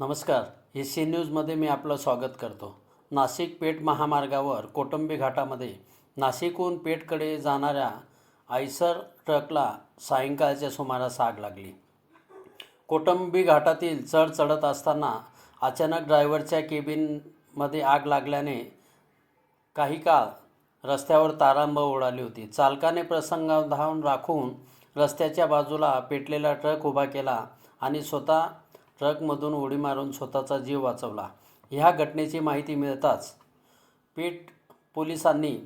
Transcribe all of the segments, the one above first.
नमस्कार. ए सी न्यूजमध्ये मी आपलं स्वागत करतो. नाशिक पेठ महामार्गावर कोटंबी घाटामध्ये नाशिकहून पेठकडे जाणाऱ्या आयसर ट्रकला सायंकाळच्या सुमारास आग लागली. कोटंबी घाटातील चढ चढत असताना अचानक ड्रायव्हरच्या केबिनमध्ये आग लागल्याने काही काळ रस्त्यावर तारांब उडाली होती. चालकाने प्रसंगावधान राखून रस्त्याच्या बाजूला पेटलेला ट्रक उभा केला आणि स्वतः ट्रकमधून उडी मारून स्वतःचा जीव वाचवला. ह्या घटनेची माहिती मिळताच पेठ पोलिसांनी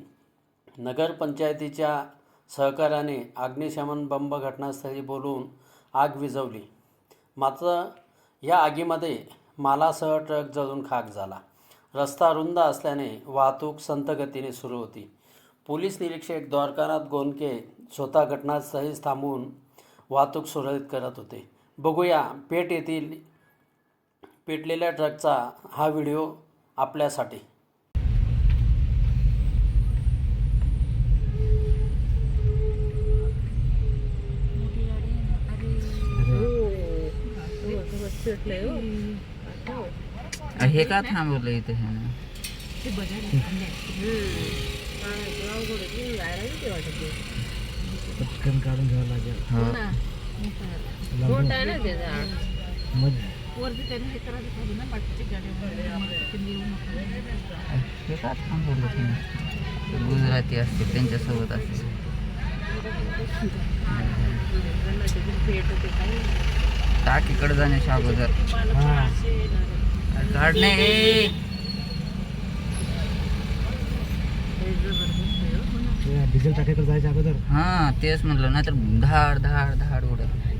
नगरपंचायतीच्या सहकार्याने अग्निशमन बंब घटनास्थळी बोलवून आग विझवली. मात्र या आगीमध्ये मालासह ट्रक जळून खाक झाला. रस्ता रुंद असल्याने वाहतूक संथ गतीने सुरू होती. पोलीस निरीक्षक द्वारकानाथ गोंदके स्वतः घटनास्थळीच थांबून वाहतूक सुरळीत करत होते. बघूया पेठ येथील पेटलेल्या ट्रकचा हा व्हिडिओ आपल्यासाठी. हे का थांबवलं इथे? हे ना. पटकन काढून घ्यावं लागेल. आहे ना ते झाड हे गुजराती असते त्यांच्यासोबत असते टाकीकडे जाण्याच्या अगोदर. हा. काढ नाही डिझेल टाकायचं जायच्या अगोदर. हा तेच म्हणलं नाहीतर धाड धाड धाड उडत.